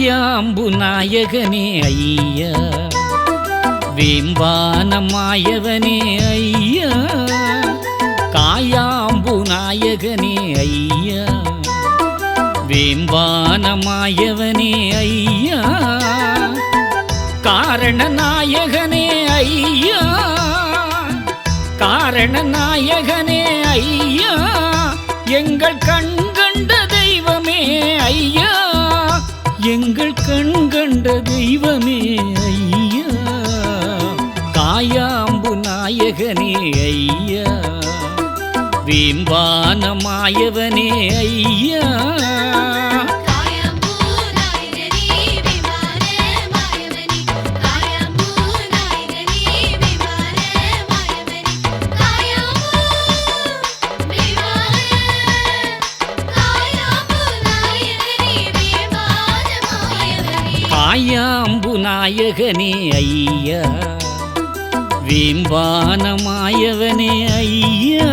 ஐயாம்பு நாயகனே ஐயா. வேம்பானமாயவனே ஐயா. காயாம்பு நாயகனே ஐயா. வேம்பானமாயவனே ஐயா. காரண நாயகனே ஐயா. காரண நாயகனே ஐயா. எங்கள் கண் கண்ட தெய்வமே ஐயா. எங்கள் கண் கண்ட தெய்வமே ஐயா. காயாம்பு நாயகனே ஐயா. வேம்பான மாயவனே ஐயா. காயாம்பு நாயகனே ஐயா. வேம்பானமாயவனே ஐயா.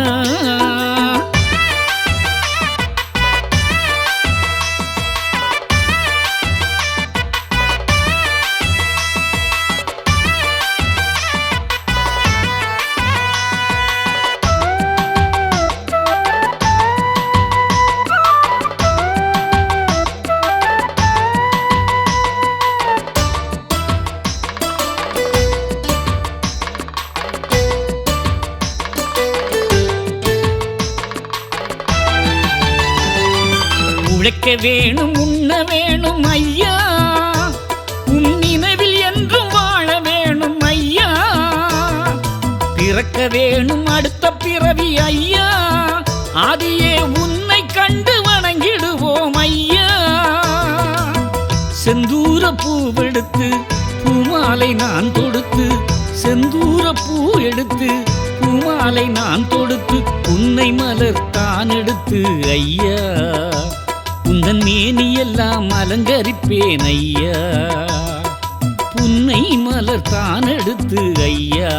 உழைக்க வேணும் உண்ண வேணும் ஐயா. உன் நினைவில் என்றும் வாழ வேணும் ஐயா. பிறக்க வேணும் அடுத்த பிறவி ஐயா. அதையே உன்னை கண்டு வணங்கிடுவோம் ஐயா. செந்தூர பூவெடுத்து பூமாலை நான் தொடுத்து செந்தூர பூ எடுத்து பூமாலை நான் தொடுத்து உன்னை மலர் தான் எடுத்து ஐயா. உந்தன் மேனி எல்லாம் அலங்கரிப்பேன் ஐயா புன்னை மலர் தான் எடுத்து ஐயா.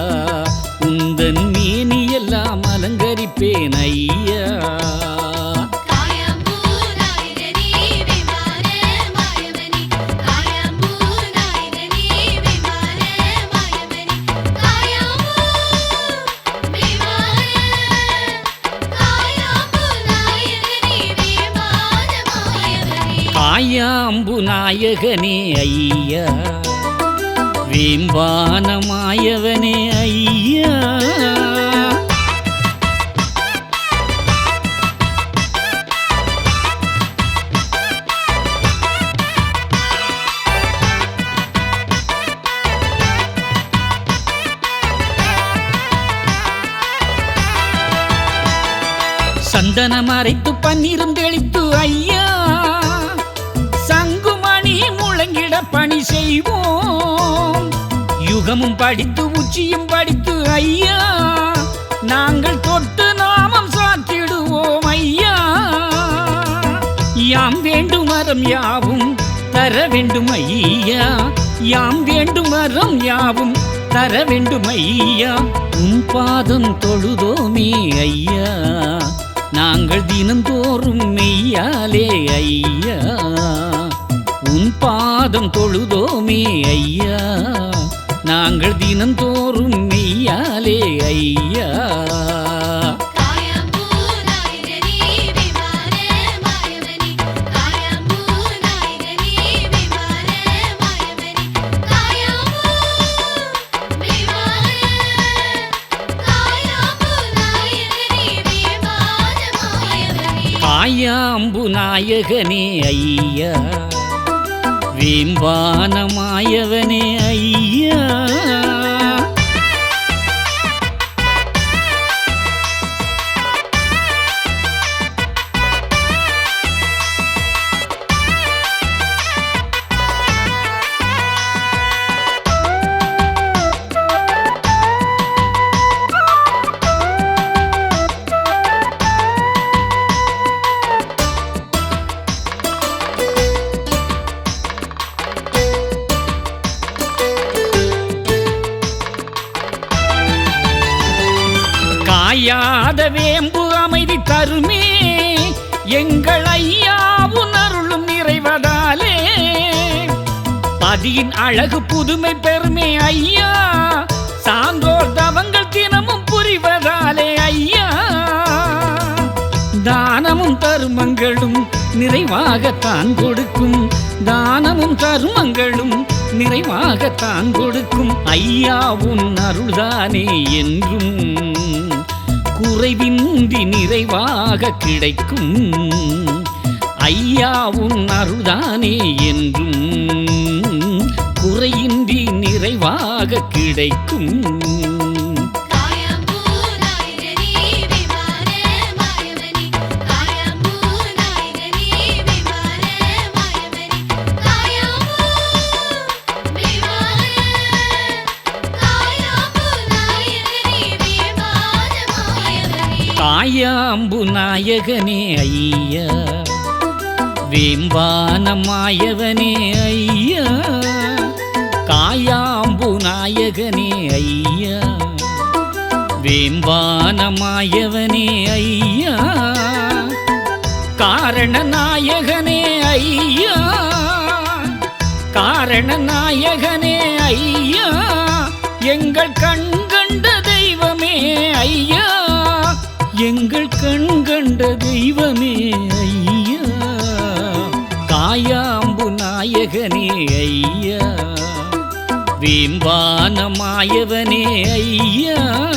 உந்தன் மேனி எல்லாம் அலங்கரிப்பேன் மாயாம்பு நாயகனே ஐயா. வேம்பானமாயவனே ஐயா. சந்தனம் அரைத்து பன்னிரும் தெளித்து யுகமும் படித்து உச்சியும் படித்து ஐயா. நாங்கள் தொட்டு நாமம் சாத்திடுவோம் ஐயா. யாம் வேண்டும் மரம் யாவும் தர வேண்டும் ஐயா. யாம் வேண்டும் மரம் யாவும் தர வேண்டும் ஐயா. உன் பாதம் தொழுதோமே ஐயா. நாங்கள் தினந்தோறும் மெய்யாலே ஐயா. உன் பாதம் தொழுதோமே ஐயா. நாங்கள் தினந்தோறும் மெய்யாலே ஐயா. காயாம்பு நாயகனே ஐயா. வேம்பான மாயவனே ஐயா. காயாத அமைதி தருமே. எங்கள் ஐயாவும் அருளும் நிறைவதாலே. பதியின் அழகு புதுமை பெருமை ஐயா. சான்றோர் தவங்கள் தினமும் புரிவதாலே ஐயா. தானமும் தருமங்களும் நிறைவாகத்தான் கொடுக்கும். தானமும் தருமங்களும் நிறைவாகத்தான் கொடுக்கும். ஐயாவும் அருள்தானே என்றும். குறைவின்றி நிறைவாக கிடைக்கும். ஐயா உன் அருள்தானே என்றும் குறையின்றி நிறைவாக கிடைக்கும். தாயாம்பு நாயகனே ஐயா. வேம்பானமாயவனே ஐயா. காயாம்பு நாயகனே ஐயா. வேம்பானமாயவனே ஐயா. காரண நாயகனே ஐயா. காரண நாயகனே ஐயா. எங்கள் கண் கண்ட தெய்வமே ஐயா. எங்கள் கண் கண்ட தெய்வமே ஐயா. காயாம்பு நாயகனே ஐயா. வேம்பான மாயவனே ஐயா.